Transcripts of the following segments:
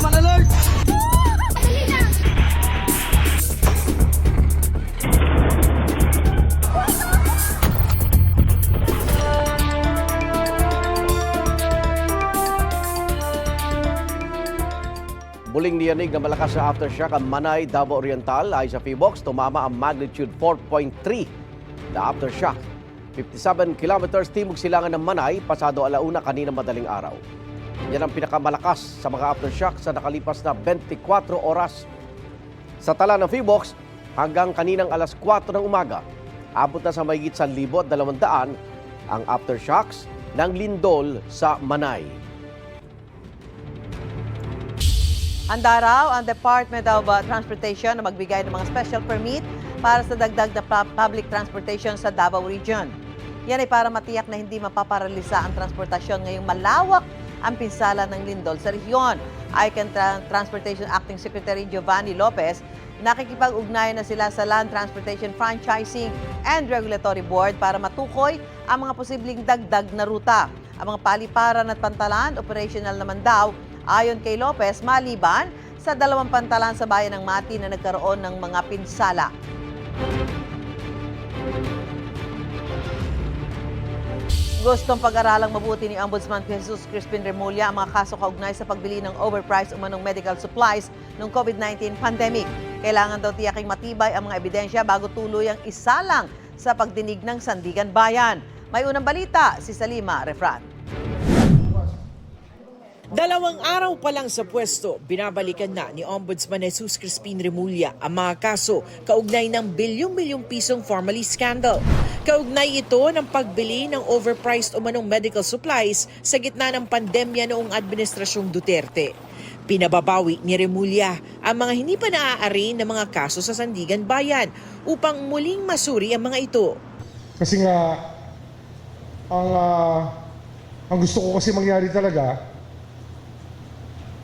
Tama na! Muling niyanig na malakas na aftershock ang Manay, Davao Oriental ay sa PBOX tumama ang magnitude 4.3 na aftershock. 57 kilometers timog silangan ng Manay pasado alauna kanina madaling araw. Yan ang pinakamalakas sa mga aftershock sa nakalipas na 24 oras. Sa tala ng PBOX, hanggang kaninang alas 4 ng umaga, abot na sa mahigit 1,200 ang aftershocks ng lindol sa Manay. Handa raw ang Department of uh, Transportation na magbigay ng mga special permit para sa dagdag na pu- public transportation sa Davao Region. Yan ay para matiyak na hindi mapaparalisa ang transportasyon ngayong malawak ang pinsala ng lindol sa rehiyon. Icon Tra- Transportation Acting Secretary Giovanni Lopez, nakikipag-ugnayan na sila sa Land Transportation Franchising and Regulatory Board para matukoy ang mga posibleng dagdag na ruta. Ang mga paliparan at pantalan, operational naman daw Ayon kay Lopez, maliban sa dalawang pantalan sa bayan ng Mati na nagkaroon ng mga pinsala. Gustong pag-aralang mabuti ni Ombudsman Jesus Crispin Remulla ang mga kaso kaugnay sa pagbili ng overpriced umanong medical supplies noong COVID-19 pandemic. Kailangan daw tiyaking matibay ang mga ebidensya bago tuluyang isalang sa pagdinig ng Sandigan Bayan. May unang balita si Salima Refran. Dalawang araw pa lang sa pwesto, binabalikan na ni Ombudsman Jesus Crispin Remulla ang mga kaso kaugnay ng bilyong-bilyong pisong formally scandal. Kaugnay ito ng pagbili ng overpriced umanong medical supplies sa gitna ng pandemya noong Administrasyong Duterte. Pinababawi ni Remulla ang mga hindi pa naaari ng mga kaso sa Sandigan Bayan upang muling masuri ang mga ito. Kasi nga, ang, ah, ang gusto ko kasi mangyari talaga,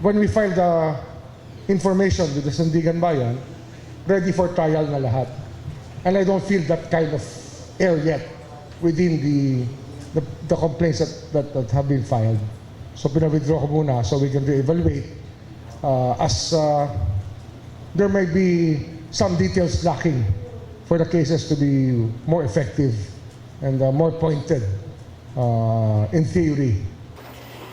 when we file the information with the Sandigan Bayan, ready for trial na lahat. And I don't feel that kind of air yet within the the, the complaints that, that, that have been filed. So pinawithdraw ko muna so we can re-evaluate uh, as uh, there may be some details lacking for the cases to be more effective and uh, more pointed uh, in theory.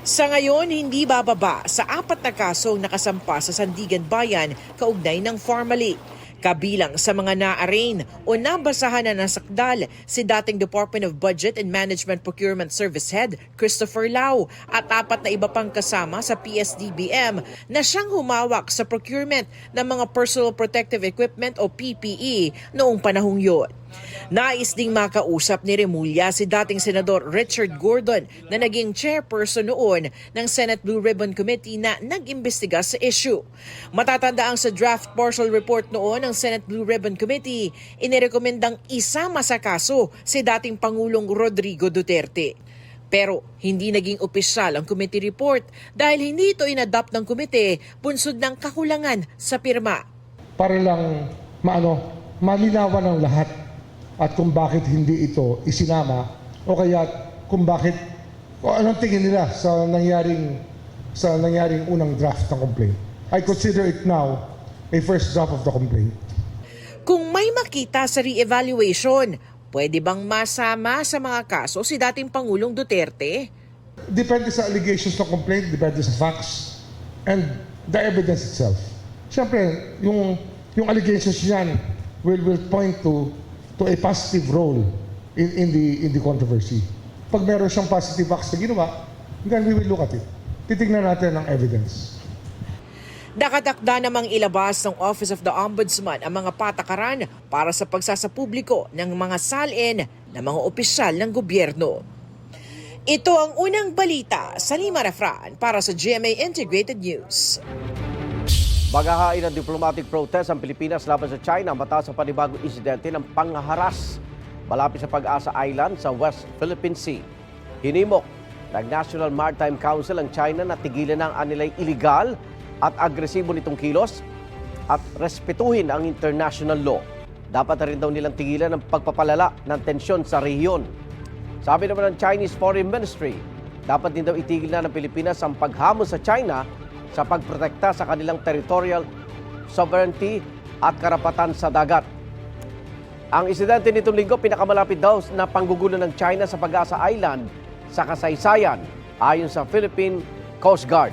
Sa ngayon, hindi bababa sa apat na kasong nakasampa sa Sandigan Bayan kaugnay ng formally. Kabilang sa mga na-arraign o nabasahan na nasakdal si dating Department of Budget and Management Procurement Service Head Christopher Lau at apat na iba pang kasama sa PSDBM na siyang humawak sa procurement ng mga personal protective equipment o PPE noong panahong yun. Nais ding makausap ni Remulla si dating Senador Richard Gordon na naging chairperson noon ng Senate Blue Ribbon Committee na nag-imbestiga sa issue. Matatandaan sa draft partial report noon ng Senate Blue Ribbon Committee, inirekomendang isama sa kaso si dating Pangulong Rodrigo Duterte. Pero hindi naging opisyal ang committee report dahil hindi ito inadapt ng komite bunsod ng kakulangan sa pirma. Para lang maano, malinawan ng lahat at kung bakit hindi ito isinama o kaya kung bakit o anong tingin nila sa nangyaring sa nangyaring unang draft ng complaint. I consider it now a first draft of the complaint. Kung may makita sa re-evaluation, pwede bang masama sa mga kaso si dating Pangulong Duterte? Depende sa allegations ng complaint, depende sa facts and the evidence itself. Siyempre, yung, yung allegations niyan will, will point to, to a positive role in, in, the, in the controversy. Pag meron siyang positive acts na ginawa, then we will look at it. Titignan natin ang evidence. Nakatakda namang ilabas ng Office of the Ombudsman ang mga patakaran para sa pagsasapubliko ng mga salin ng mga opisyal ng gobyerno. Ito ang unang balita sa Lima Refran para sa GMA Integrated News. Bagahain ng diplomatic protest ang Pilipinas laban sa China matapos sa panibagong insidente ng pangharas malapit sa Pag-asa Island sa West Philippine Sea. Hinimok ng National Maritime Council ang China na tigilan ang anilay illegal at agresibo nitong kilos at respetuhin ang international law. Dapat na rin daw nilang tigilan ang pagpapalala ng tensyon sa rehiyon. Sabi naman ng Chinese Foreign Ministry, dapat din daw itigil na ng Pilipinas ang paghamon sa China sa pagprotekta sa kanilang territorial sovereignty at karapatan sa dagat. Ang insidente nitong linggo pinakamalapit daw na panggugulo ng China sa Pag-asa Island sa kasaysayan ayon sa Philippine Coast Guard.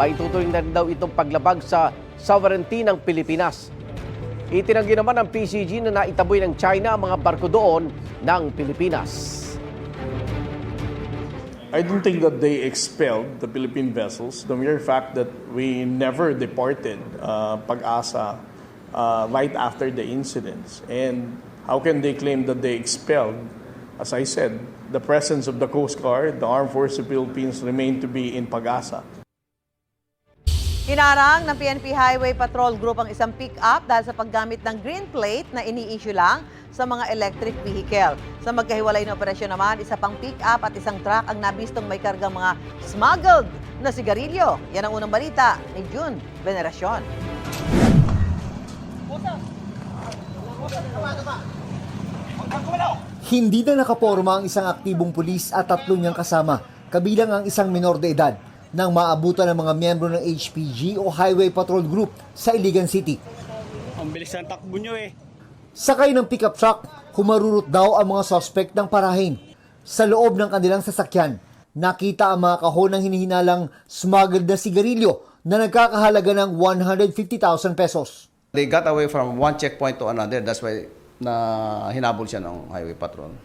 Maitutuloy na rin daw itong paglabag sa sovereignty ng Pilipinas. Itinanggi naman ng PCG na naitaboy ng China ang mga barko doon ng Pilipinas. I don't think that they expelled the Philippine vessels. The mere fact that we never deported uh, Pag-asa uh, right after the incidents. And how can they claim that they expelled? As I said, the presence of the Coast Guard, the Armed Forces of the Philippines remain to be in Pag-asa. Hinarang ng PNP Highway Patrol Group ang isang pick-up dahil sa paggamit ng green plate na ini-issue lang sa mga electric vehicle. Sa magkahiwalay na operasyon naman, isa pang pick-up at isang truck ang nabistong may kargang mga smuggled na sigarilyo. Yan ang unang balita ni June Veneracion. Hindi na nakaporma ang isang aktibong pulis at tatlo niyang kasama, kabilang ang isang minor de edad, nang maabutan ng mga miyembro ng HPG o Highway Patrol Group sa Iligan City. Ang bilis ng takbo nyo eh. Sakay ng pickup truck, humarurot daw ang mga sospek ng parahin. Sa loob ng kanilang sasakyan, nakita ang mga kahon ng hinihinalang smuggled na sigarilyo na nagkakahalaga ng 150,000 pesos. They got away from one checkpoint to another. That's why na hinabol siya ng highway patrol.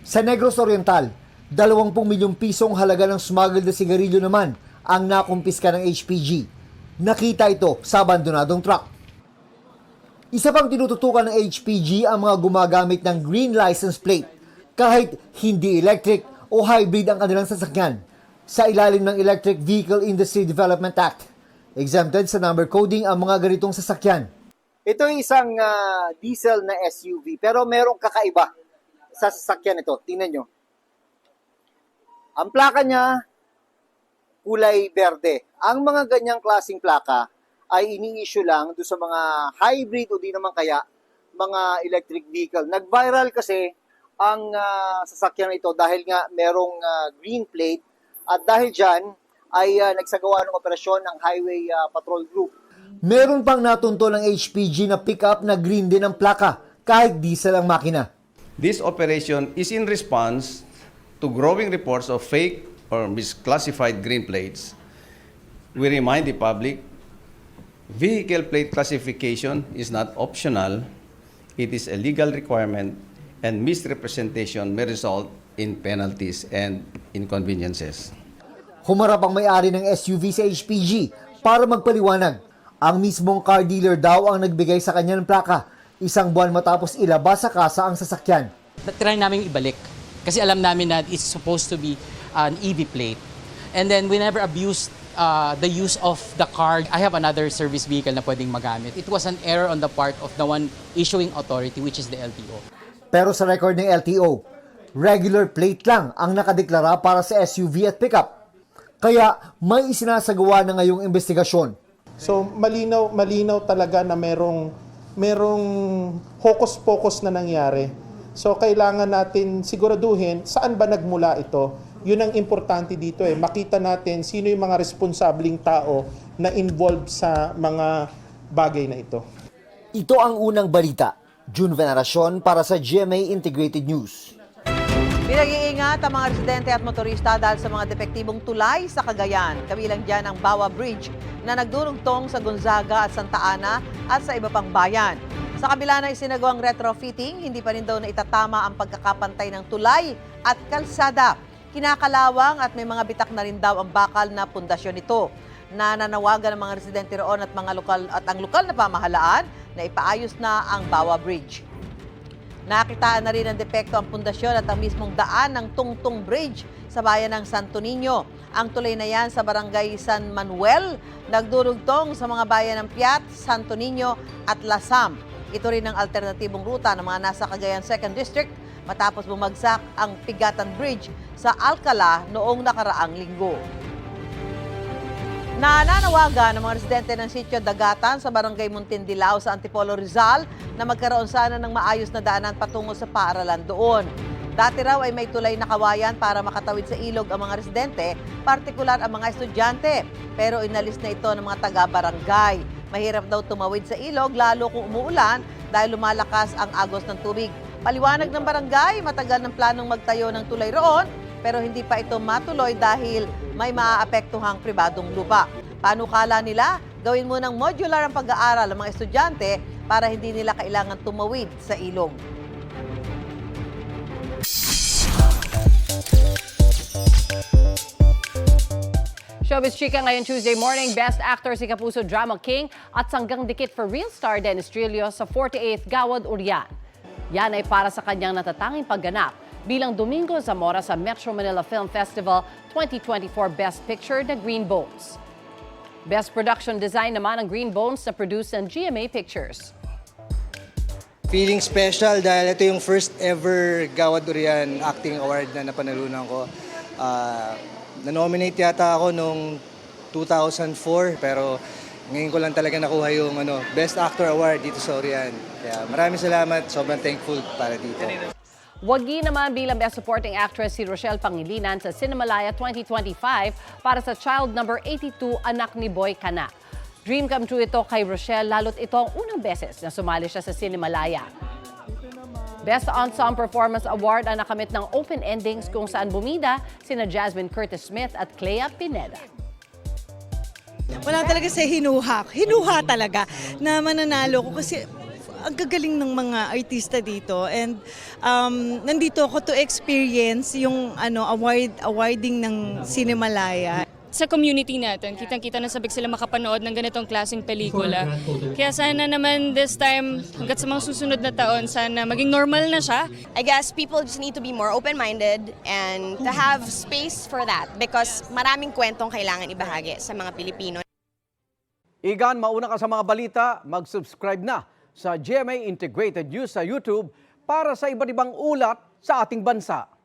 Sa Negros Oriental, 20 milyong pisong halaga ng smuggled na sigarilyo naman ang nakumpiska ng HPG. Nakita ito sa abandonadong truck. Isa pang tinututukan ng HPG ang mga gumagamit ng green license plate kahit hindi electric o hybrid ang kanilang sasakyan sa ilalim ng Electric Vehicle Industry Development Act. Exempted sa number coding ang mga ganitong sasakyan. Ito yung isang ah, diesel na SUV pero merong kakaiba sa sasakyan ito. Tingnan nyo. Ang plaka niya, kulay berde. Ang mga ganyang klasing plaka ay ini-issue lang do sa mga hybrid o di naman kaya mga electric vehicle. Nag-viral kasi ang ah, sasakyan ito dahil nga merong ah, green plate at dahil dyan ay ah, nagsagawa ng operasyon ng Highway ah, Patrol Group Meron pang natunto ng HPG na pickup na green din ang plaka kahit diesel ang makina. This operation is in response to growing reports of fake or misclassified green plates. We remind the public, vehicle plate classification is not optional. It is a legal requirement and misrepresentation may result in penalties and inconveniences. Humarap ang may-ari ng SUV sa HPG para magpaliwanag. Ang mismong car dealer daw ang nagbigay sa kanya ng plaka, isang buwan matapos ilabas sa kasa ang sasakyan. try namin ibalik. Kasi alam namin na it's supposed to be an EV plate. And then we never abused uh, the use of the card. I have another service vehicle na pwedeng magamit. It was an error on the part of the one issuing authority, which is the LTO. Pero sa record ng LTO, regular plate lang ang nakadeklara para sa SUV at pickup. Kaya may isinasagawa na ngayong investigasyon. So malinaw malinaw talaga na merong merong hocus-pocus na nangyari. So kailangan natin siguraduhin saan ba nagmula ito. Yun ang importante dito eh. Makita natin sino yung mga responsabling tao na involved sa mga bagay na ito. Ito ang unang balita. June Veneracion para sa GMA Integrated News. Pinag-iingat ang mga residente at motorista dahil sa mga depektibong tulay sa Cagayan. Kabilang dyan ang Bawa Bridge na nagdurugtong sa Gonzaga at Santa Ana at sa iba pang bayan. Sa kabila ng isinagawang retrofitting, hindi pa rin daw na itatama ang pagkakapantay ng tulay at kalsada. Kinakalawang at may mga bitak na rin daw ang bakal na pundasyon nito. Nananawagan ng mga residente roon at mga lokal at ang lokal na pamahalaan na ipaayos na ang Bawa Bridge. Nakitaan na rin ang depekto ang pundasyon at ang mismong daan ng Tungtung Bridge sa bayan ng Santo Niño. Ang tulay na yan sa barangay San Manuel, nagdurugtong sa mga bayan ng Piat, Santo Niño at Lasam. Ito rin ang alternatibong ruta ng mga nasa Cagayan 2nd District matapos bumagsak ang Pigatan Bridge sa Alcala noong nakaraang linggo. Nananawagan ng mga residente ng sitio Dagatan sa barangay Muntindilaw sa Antipolo Rizal na magkaroon sana ng maayos na daanan patungo sa paaralan doon. Dati raw ay may tulay na kawayan para makatawid sa ilog ang mga residente, partikular ang mga estudyante. Pero inalis na ito ng mga taga-barangay. Mahirap daw tumawid sa ilog lalo kung umuulan dahil lumalakas ang agos ng tubig. Paliwanag ng barangay, matagal ng planong magtayo ng tulay roon pero hindi pa ito matuloy dahil may maaapektuhang pribadong lupa. Panukala nila, gawin mo ng modular ang pag-aaral ng mga estudyante para hindi nila kailangan tumawid sa ilog. Showbiz Chika ngayon Tuesday morning, Best Actor si Kapuso Drama King at sanggang dikit for real star Dennis Trillo sa 48th Gawad Urian. Yan ay para sa kanyang natatanging pagganap bilang Domingo Zamora sa Metro Manila Film Festival 2024 Best Picture na Green Bones. Best Production Design naman ang Green Bones na produced ng GMA Pictures. Feeling special dahil ito yung first ever Gawad Durian Acting Award na napanalunan ko. Ah, na-nominate yata ako noong 2004 pero ngayon ko lang talaga nakuha yung ano, Best Actor Award dito sa Orian. Kaya maraming salamat, sobrang thankful para dito. Wagi naman bilang Best Supporting Actress si Rochelle Pangilinan sa Cinemalaya 2025 para sa Child Number 82, Anak ni Boy Kana. Dream come true ito kay Rochelle lalo't ito ang unang beses na sumali siya sa Cinemalaya. Best Ensemble Performance Award ang nakamit ng Open Endings kung saan bumida sina Jasmine Curtis Smith at Clea Pineda. Wala talaga sa hinuha. Hinuha talaga na mananalo ko kasi ang gagaling ng mga artista dito and um, nandito ako to experience yung ano award awarding ng Cinemalaya. Sa community natin. Kitang-kita na sabik sila makapanood ng ganitong klaseng pelikula. Kaya sana naman this time, hanggat sa mga susunod na taon, sana maging normal na siya. I guess people just need to be more open-minded and to have space for that because maraming kwentong kailangan ibahagi sa mga Pilipino. Igan, mauna ka sa mga balita, mag-subscribe na sa GMA Integrated News sa YouTube para sa iba't ibang ulat sa ating bansa.